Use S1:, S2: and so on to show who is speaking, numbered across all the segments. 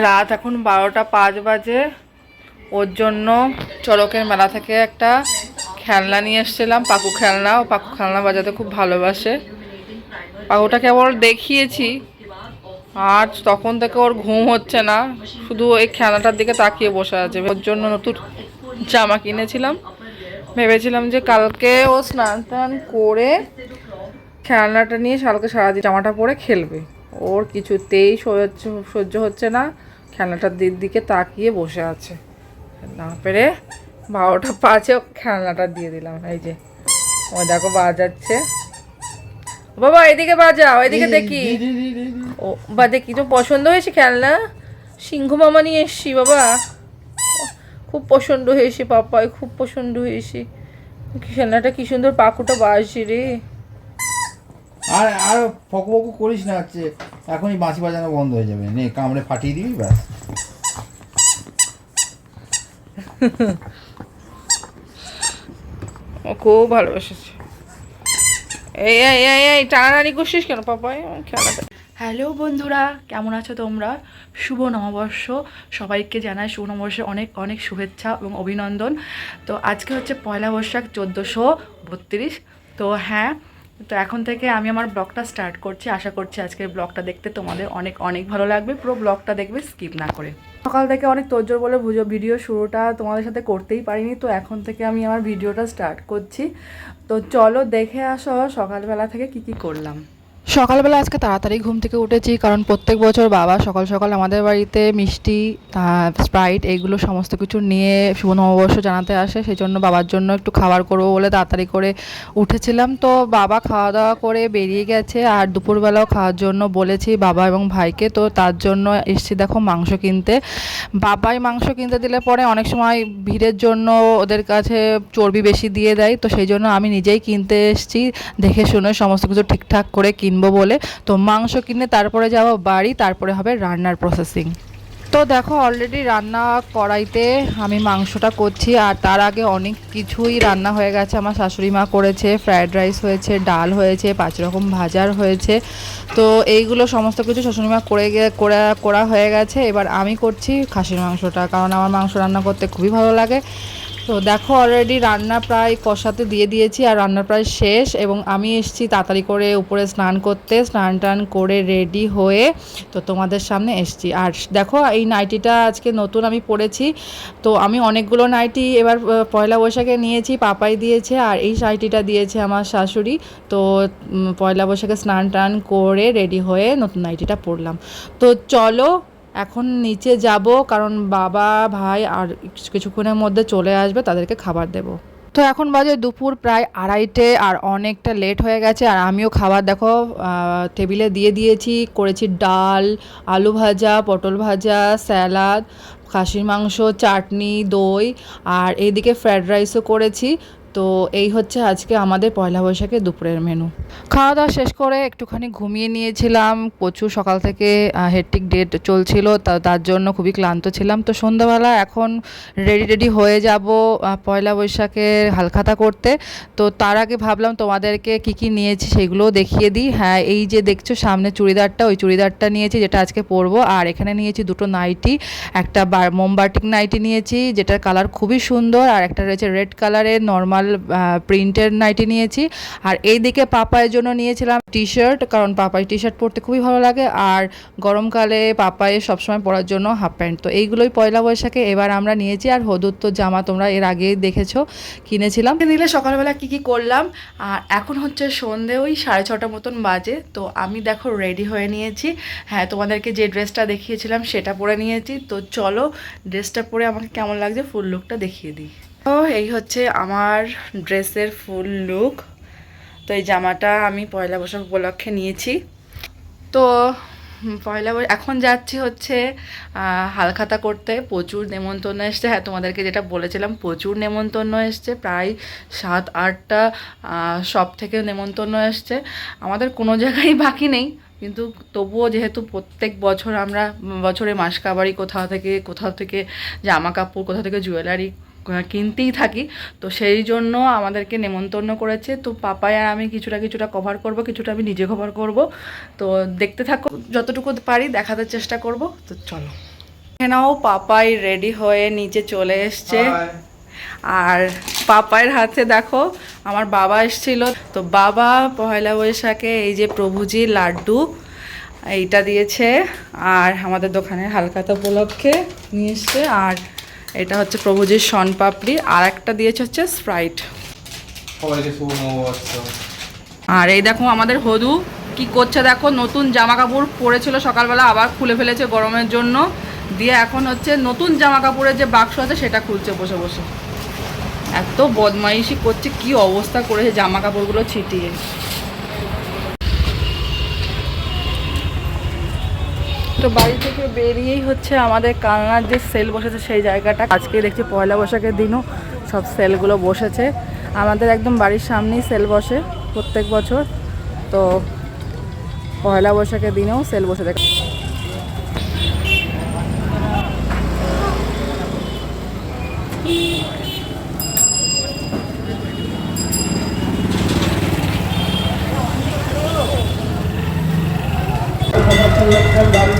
S1: রাত এখন বারোটা পাঁচ বাজে। ওর জন্য চড়কের মেলা থেকে একটা খেলনা নিয়ে এসেছিলাম, পাকু খেলনা। ও পাকু খেলনা বাজাতে খুব ভালোবাসে। পাকুটা কেবল দেখিয়েছি। আর তখন থেকে ওর ঘুম হচ্ছে না। শুধু এই খেলনাটার দিকে তাকিয়ে বসে আছে। ওর জন্য নতুন জামা কিনেছিলাম। ভেবেছিলাম যে কালকে ও স্নান টান করে খেলনাটা নিয়ে কালকে সারাদিন জামাটা পরে খেলবে। ওর কিছুতেই সহ্য সহ্য হচ্ছে না। খেলনাটার দিক দিকে তাকিয়ে বসে আছে। না পেরে বারোটা পাঁচে খেলনাটা দিয়ে দিলাম। এই যে ও দেখো বাজাচ্ছে। বাবা এদিকে বাজাও এদিকে দেখি। ও বা দেখি তো পছন্দ হয়েছে খেলনা? সিংহ মামা নিয়ে এসছি বাবা। খুব পছন্দ হয়েছে পাপাই খুব পছন্দ হয়েছে। খেলনাটা কি সুন্দর পাকুটা বাজছে রে।
S2: আর আর ফক ফকু করিস না হচ্ছে। এখনই বাঁশি বাজানো বন্ধ হয়ে যাবে। নে কামড়ে ফাটিয়ে দিবি ব্যাস।
S1: ও খুব ভালোবেসেছে। এই এই এই এই টানাটানি করছিস কেন পাপাই? খেলাটা হ্যালো বন্ধুরা কেমন আছো তোমরা? শুভ নববর্ষ। সবাইকে জানাই শুভ নববর্ষের অনেক অনেক শুভেচ্ছা এবং অভিনন্দন। তো আজকে হচ্ছে পয়লা বৈশাখ চোদ্দোশো বত্রিশ। তো হ্যাঁ তো এখন থেকে আমি আমার ব্লগটা স্টার্ট করছি। আশা করছি আজকের ব্লগটা দেখতে তোমাদের অনেক অনেক ভালো লাগবে। পুরো ব্লগটা দেখবে স্কিপ না করে। সকাল থেকে অনেক তোজোর বলে বুঝো ভিডিও শুরুটা তোমাদের সাথে করতেই পারিনি, তো এখন থেকে আমি আমার ভিডিওটা স্টার্ট করছি। তো চলো দেখে আসো সকালবেলা থেকে কি কি করলাম। সকালবেলা আজকে তাড়াতাড়ি ঘুম থেকে উঠেছি, কারণ প্রত্যেক বছর বাবা সকাল সকাল আমাদের বাড়িতে মিষ্টি স্প্রাইট এইগুলো সমস্ত কিছু নিয়ে শুভ নববর্ষ জানাতে আসে। সেই জন্য বাবার জন্য একটু খাবার করব বলে তাড়াতাড়ি করে উঠেছিলাম। তো বাবা খাওয়া দাওয়া করে বেরিয়ে গেছে আর দুপুরবেলাও খাওয়ার জন্য বলেছি বাবা এবং ভাইকে। তো তার জন্য এসছি দেখো মাংস কিনতে। বাবাই মাংস কিনতে দিলে পরে অনেক সময় ভিড়ের জন্য ওদের কাছে চর্বি বেশি দিয়ে দেয়। তো সেই জন্য আমি নিজেই কিনতে এসেছি। দেখে শুনে সমস্ত কিছু ঠিকঠাক করে কিনবো বলে। তো মাংস কিনে তারপরে যাব বাড়ি, তারপরে হবে রান্নার প্রসেসিং তো দেখো অলরেডি রান্না কড়াইতে আমি মাংসটা করছি, আর তার আগে অনেক কিছুই রান্না হয়ে গেছে। আমার শাশুড়ি মা করেছে ফ্রায়েড রাইস হয়েছে, ডাল হয়েছে, পাঁচ রকম ভাজার হয়েছে। তো এইগুলো সমস্ত কিছু শাশুড়ি মা করে করা করা হয়ে গেছে। এবার আমি করছি খাসির মাংসটা, কারণ আমার মাংস রান্না করতে খুবই ভালো লাগে। তো দেখো অলরেডি রান্না প্রায় কষাতে দিয়ে দিয়েছি আর রান্না প্রায় শেষ এবং আমি এসেছি তাড়াতাড়ি করে উপরে স্নান করতে, স্নান টান করে রেডি হয়ে তো তোমাদের সামনে এসেছি। আর দেখো এই নাইটিটা আজকে নতুন আমি পরেছি, তো আমি অনেকগুলো নাইটি এবার পয়লা বৈশাখে নিয়েছি, পাপাই দিয়েছে আর এই নাইটিটা দিয়েছে আমার শাশুড়ি। তো পয়লা বৈশাখে স্নান টান করে রেডি হয়ে নতুন নাইটিটা পরলাম। তো চলো এখন নিচে যাব, কারণ বাবা, ভাই আর কিছু- কিছুক্ষণের মধ্যে চলে আসবে, তাদেরকে খাবার দেব। তো এখন বাজে দুপুর প্রায় আড়াইটে আর অনেকটা লেট হয়ে গেছে, আর আমিও খাবার দেখো টেবিলে দিয়ে দিয়েছি। করেছি ডাল, আলু ভাজা, পটল ভাজা স্যালাড খাসির মাংস, চাটনি, দই, আর এইদিকে ফ্রায়েড রাইসও করেছি। তো এই হচ্ছে আজকে আমাদের পয়লা বৈশাখে দুপুরের মেনু খাওয়া দাওয়া শেষ করে একটুখানি ঘুমিয়ে নিয়েছিলাম প্রচুর সকাল থেকে হেট্টিক ডেট চলছিল, তা, তার জন্য খুবই ক্লান্ত ছিলাম। তো সন্ধ্যাবেলা এখন রেডি রেডি হয়ে যাব পয়লা বৈশাখের হালখাতা করতে। তো তার আগে ভাবলাম তোমাদেরকে কি কি নিয়েছি সেগুলোও দেখিয়ে দিই। হ্যাঁ এই যে দেখছ সামনে চুড়িদারটা, ওই চুড়িদারটা নিয়েছি, যেটা আজকে পরবো। আর এখানে নিয়েছি দুটো নাইটি, একটা মোমবাটিক নাইটি নিয়েছি, যেটার কালার খুবই সুন্দর, আর একটা রয়েছে রেড কালারের নর্মাল প্রিন্টের নাইটি নিয়েছি। আর এই দিকে পাপায়ের জন্য নিয়েছিলাম টি শার্ট কারণ পাপাই টি শার্ট পরতে খুবই ভালো লাগে। আর গরমকালে পাপায়ে সবসময় পরার জন্য হাফ প্যান্ট তো এইগুলোই পয়লা বৈশাখে এবার আমরা নিয়েছি। আর হদুর তো জামা তোমরা এর আগেই দেখেছ, কিনেছিলাম। নিলে সকালবেলা কি কি করলাম? আর এখন হচ্ছে সন্ধে ওই সাড়ে ছটা মতন বাজে। তো আমি দেখো রেডি হয়ে নিয়েছি। হ্যাঁ তোমাদেরকে যে ড্রেসটা দেখিয়েছিলাম সেটা পরে নিয়েছি। তো চলো ড্রেসটা পরে আমাকে কেমন লাগছে ফুল লুকটা দেখিয়ে দিই। তো এই হচ্ছে আমার ড্রেসের ফুল লুক। তো এই জামাটা আমি পয়লা বৈশাখ উপলক্ষে নিয়েছি। তো পয়লা বৈ, এখন যাচ্ছি হচ্ছে হালখাতা করতে। প্রচুর নেমন্তন্ন এসছে। হ্যাঁ তোমাদেরকে যেটা বলেছিলাম, প্রচুর নেমন্তন্ন এসছে। প্রায় সাত, আটটা সব থেকে নেমন্তন্ন এসছে। আমাদের কোনো জায়গায় বাকি নেই। কিন্তু তবুও যেহেতু প্রত্যেক বছর আমরা, বছরে মাসকাবাড়ি কোথাও থেকে কোথাও থেকে জামা কাপড় কোথাও থেকে জুয়েলারি কিনতেই থাকি। তো সেই জন্য আমাদেরকে নেমন্তন্ন করেছে। তো পাপাই আর আমি কিছুটা কিছুটা কভার করব কিছুটা আমি নিজে কভার করব। তো দেখতে থাকো যতটুকু পারি দেখাতে চেষ্টা করব। তো চলো। এখানেও পাপাই রেডি হয়ে নিচে চলে এসছে। আর পাপায়ের হাতে দেখো আমার বাবা এসেছিল। তো বাবা পয়লা বৈশাখে এই যে প্রভুজি লাড্ডু এইটা দিয়েছে। আর আমাদের দোকানের হালকাতা উপলক্ষে নিয়ে এসছে। আর এটা হচ্ছে প্রভুজির শনপাপড়ি আর একটা দিয়েছে হচ্ছে স্প্রাইট। আর এই দেখো আমাদের হদু কি করছে দেখো নতুন জামা কাপড় পরেছিল সকালবেলা আবার খুলে ফেলেছে গরমের জন্য। দিয়ে এখন হচ্ছে নতুন জামা কাপড়ের যে বাক্স আছে সেটা খুলছে বসে বসে। এত বদমাইশি করছে কি অবস্থা করেছে জামা কাপড়গুলো ছিটিয়ে। তো বাড়ি থেকে বেরিয়েই হচ্ছে আমাদের কালনার যে সেল বসেছে সেই জায়গাটা। আজকে দেখছি পয়লা বৈশাখের দিনও সব সেলগুলো বসেছে। আমাদের একদম বাড়ির সামনেই সেল বসে প্রত্যেক বছর। তো পয়লা বৈশাখের দিনেও সেল বসে থাকে।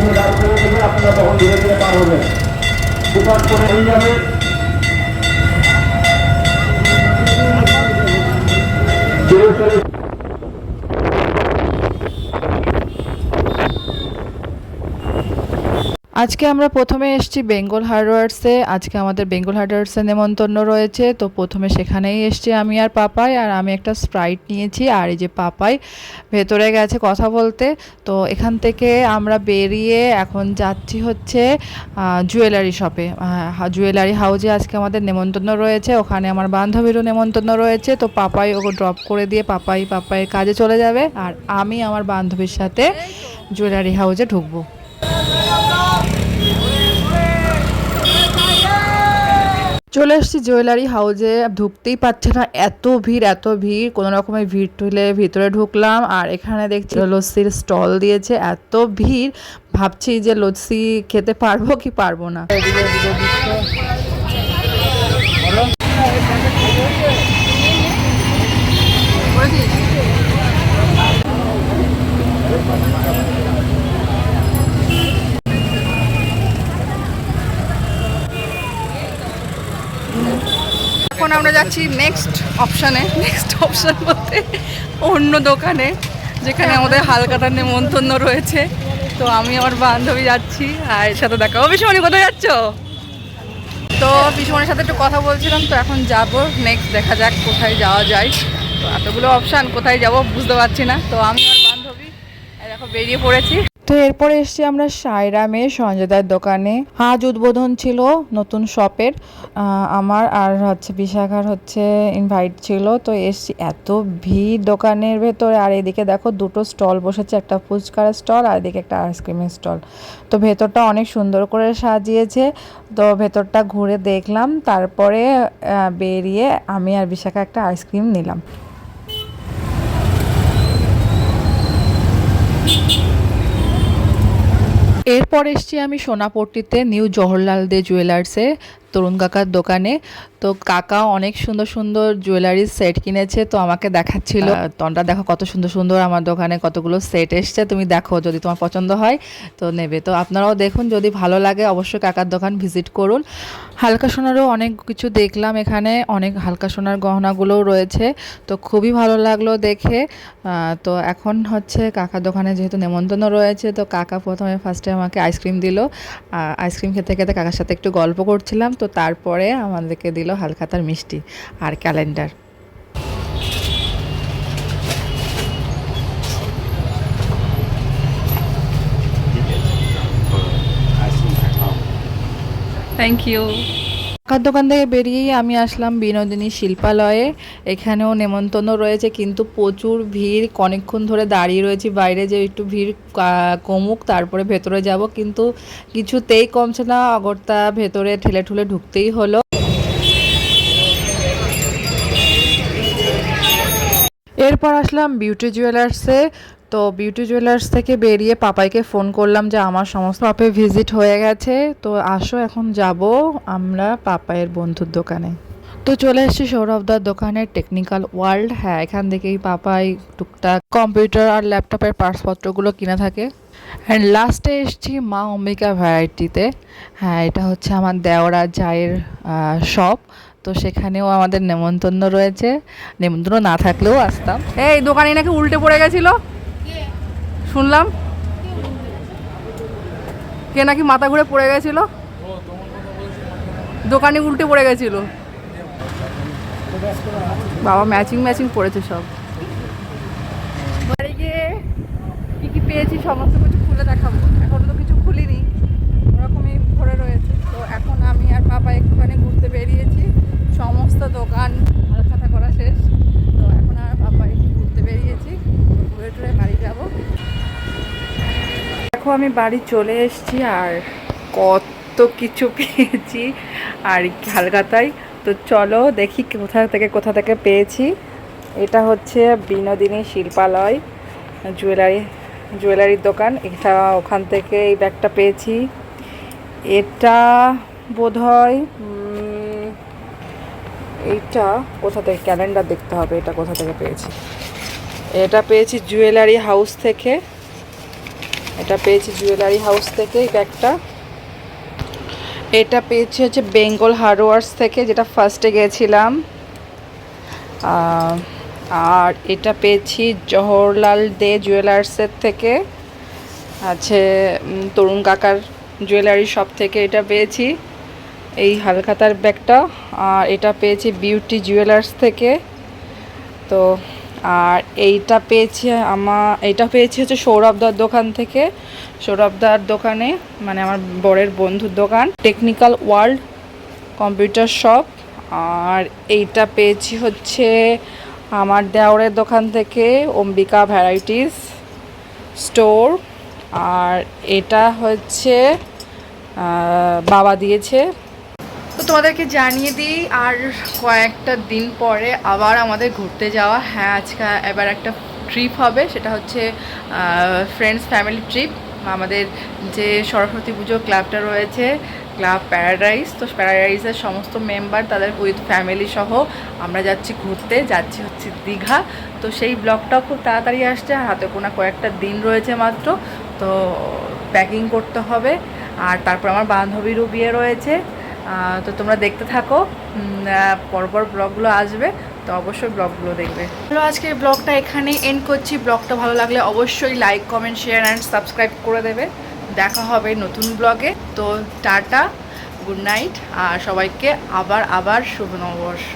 S3: আপনারা তখন ধীরে ধীরে পার হবেন দোকান করে হয়ে যাবে ধীরে ধীরে
S1: আজকে আমরা প্রথমে এসেছি বেঙ্গল হার্ডওয়ার্সে। আজকে আমাদের বেঙ্গল হার্ডওয়ার্সে নেমন্তন্ন রয়েছে। তো প্রথমে সেখানেই এসেছি আমি আর পাপাই। আর আমি একটা স্প্রাইট নিয়েছি। আর এই যে পাপাই ভেতরে গেছে কথা বলতে। তো এখান থেকে আমরা বেরিয়ে এখন যাচ্ছি হচ্ছে জুয়েলারি শপে। জুয়েলারি হাউজে আজকে আমাদের নেমন্তন্ন রয়েছে। ওখানে আমার বান্ধবীরও নেমন্তন্ন রয়েছে। তো পাপাই ওকে ড্রপ করে দিয়ে পাপাই, পাপাইয়ের কাজে চলে যাবে। আর আমি আমার বান্ধবীর সাথে জুয়েলারি হাউজে ঢুকবো। চলে এসেছি জুয়েলারি হাউজে ঢুকতেই পারছে না, এত ভিড় এত ভিড়। কোনো রকমের ভিড় তুলে ভিতরে ঢুকলাম, আর এখানে দেখছি লস্যির স্টল দিয়েছে, এত ভিড়। ভাবছি যে লস্যি খেতে পারব কি পারব না। এখন আমরা যাচ্ছি নেক্সট অপশানে নেক্সট অপশান বলতে অন্য দোকানে, যেখানে আমাদের হালকাতার নেমন্তন্ন রয়েছে। তো আমি আমার বান্ধবী যাচ্ছি, আর এর সাথে দেখা। ও পিসমণি, কোথায় যাচ্ছ? তো পিসমণির সাথে একটু কথা বলছিলাম, তো এখন যাব। নেক্সট দেখা যাক কোথায় যাওয়া যায়। তো এতগুলো অপশান কোথায় যাব বুঝতে পারছি না। তো আমি আমার বান্ধবী দেখো বেরিয়ে পড়েছি। তো এরপরে এসছি আমরা সাইরামে, সঞ্জয়দার দোকানে। আজ উদ্বোধন ছিল নতুন শপের। আমার আর হচ্ছে বিশাখার হচ্ছে ইনভাইট ছিল। তো এসছি এত ভিড় দোকানের ভেতরে। আর এদিকে দেখো দুটো স্টল বসেছে, একটা ফুচকার স্টল আর এদিকে একটা আইসক্রিমের স্টল। তো ভেতরটা অনেক সুন্দর করে সাজিয়েছে। তো ভেতরটা ঘুরে দেখলাম। তারপরে বেরিয়ে আমি আর বিশাখা একটা আইসক্রিম নিলাম। এরপর এসছি আমি সোনাপট্টিতে নিউ জওহরলাল দে জুয়েলার্সে তরুণ কাকার দোকানে। তো কাকা অনেক সুন্দর সুন্দর জুয়েলারির সেট কিনেছে তো আমাকে দেখাচ্ছিল। তনটা দেখো কত সুন্দর সুন্দর আমার দোকানে কতগুলো সেট এসছে তুমি দেখো যদি তোমার পছন্দ হয় তো নেবে। তো আপনারাও দেখুন যদি ভালো লাগে অবশ্যই কাকার দোকান ভিজিট করুন। হালকা সোনারও অনেক কিছু দেখলাম এখানে অনেক হালকা সোনার গহনাগুলোও রয়েছে তো খুবই ভালো লাগল দেখে। তো এখন হচ্ছে কাকার দোকানে যেহেতু নেমন্তন্ন রয়েছে তো কাকা প্রথমে ফার্স্টে আমাকে আইসক্রিম দিল। আইসক্রিম খেতে খেতে কাকার সাথে একটু গল্প করছিলাম তো তারপরে আমাদেরকে দিল হালখাতার মিষ্টি আর ক্যালেন্ডার। থ্যাংক ইউ কাকার দোকান থেকে বেরিয়েই আমি আসলাম বিনোদিনী শিল্পালয়ে। এখানেও নেমন্তন্ন রয়েছে, কিন্তু প্রচুর ভিড়। অনেকক্ষণ ধরে দাঁড়িয়ে রয়েছি, বাইরে যে একটু ভিড় কমুক, তারপরে ভেতরে যাব। কিন্তু কিছুতেই কমছে না অগরতা ভেতরে ঠেলে ঠুলে ঢুকতেই হলো। এরপর আসলাম বিউটি জুয়েলার্সে তো বিউটি জুয়েলার্স থেকে বেরিয়ে পাপাইকে ফোন করলাম যে, আমার সমস্ত পাপে ভিজিট হয়ে গেছে। তো আসো, এখন যাব আমরা পাপায়ের বন্ধুর দোকানে। তো চলে এসেছি সৌরভদার দোকানের টেকনিক্যাল ওয়ার্ল্ড হ্যাঁ এখান থেকেই পাপাই টুকটাক কম্পিউটার আর ল্যাপটপের পার্টসপত্রগুলো কিনে থাকে। অ্যান্ড লাস্টে এসছি মা অম্বিকা ভ্যারাইটিতে হ্যাঁ এটা হচ্ছে আমার দেওরা জায়ের শপ তো সেখানেও আমাদের নেমন্তন্ন রয়েছে। নেমন্তন্ন না থাকলেও আসতাম। এই দোকানে নাকি উল্টে পড়ে গেছিল? শুনলাম। কে নাকি মাথা ঘুরে পড়ে গেছিল? দোকানে উল্টে পড়ে গেছিল। বাবা ম্যাচিং ম্যাচিং পড়েছে সব। বাড়ি গিয়ে কী কী পেয়েছি সমস্ত কিছু খুলে দেখাবো। এখনও তো কিছু খুলিনি, ওরকমই ভরে রয়েছে। তো এখন আমি আর পাপা একটুখানি ঘুরতে বেরিয়েছি। সমস্ত দোকান, হালখাতা করা শেষ। তো এখন আর পাপা একটু ঘুরতে বেরিয়েছি। ঘুরে টুরে বাড়ি যাব। দেখো, আমি বাড়ি চলে এসেছি আর কত কিছু পেয়েছি আর হালকাতায় তো চলো দেখি কোথা থেকে কোথা থেকে পেয়েছি। এটা হচ্ছে বিনোদিনী শিল্পালয়, জুয়েলারি জুয়েলারির দোকান। এটা ওখান থেকে এই ব্যাগটা পেয়েছি। এটা বোধ হয় এইটা কোথা থেকে, ক্যালেন্ডার দেখতে হবে, এটা কোথা থেকে পেয়েছি। এটা পেয়েছি জুয়েলারি হাউস থেকে। এটা পেয়েছি জুয়েলারি হাউস থেকে এই ব্যাগটা। এটা পেয়েছি হচ্ছে বেঙ্গল হার্ডওয়ার্স থেকে, যেটা ফার্স্টে গেছিলাম। আর এটা পেয়েছি জওহরলাল দে জুয়েলার্সের থেকে। আছে তরুণ কাকার জুয়েলারি শপ থেকে এটা পেয়েছি। এই হালখাতার ব্যাগটা, আর এটা পেয়েছি বিউটি জুয়েলার্স থেকে। তো, আর এইটা পেয়েছি আমার এটা পেয়েছি হচ্ছে সৌরভদার দোকান থেকে। সৌরভদার দোকানে মানে আমার বরের বন্ধুর দোকান। Technical world computer shop. আর এইটা পেয়েছি হচ্ছে আমার দেওরের দোকান থেকে অম্বিকা ভ্যারাইটিস স্টোর, আর এটা হচ্ছে বাবা দিয়েছে। তো তোমাদেরকে জানিয়ে দিই, আর কয়েকটা দিন পরে আবার আমাদের ঘুরতে যাওয়া। হ্যাঁ আজকে এবার একটা ট্রিপ হবে, সেটা হচ্ছে ফ্রেন্ডস ফ্যামিলি ট্রিপ আমাদের যে সরস্বতী পুজো ক্লাবটা রয়েছে ক্লাব প্যারাডাইস। তো প্যারাডাইসের সমস্ত মেম্বার তাদের উইথ ফ্যামিলি সহ আমরা যাচ্ছি ঘুরতে, যাচ্ছি হচ্ছে দীঘা। তো সেই ব্লগটাও খুব তাড়াতাড়ি আসছে, আর হাতে কোনো কয়েকটা দিন রয়েছে মাত্র। তো প্যাকিং করতে হবে, আর তারপর আমার বান্ধবীরও বিয়ে রয়েছে। তো তোমরা দেখতে থাকো পরপর ব্লগগুলো আসবে, তো অবশ্যই ব্লগগুলো দেখবে। চলো আজকে ব্লগটা এখানে এন্ড করছি। ব্লগটা ভালো লাগলে অবশ্যই like comment share and subscribe করে দেবে। দেখা হবে নতুন ব্লগে। তো টাটা গুড নাইট আর সবাইকে আবার আবার শুভ নববর্ষ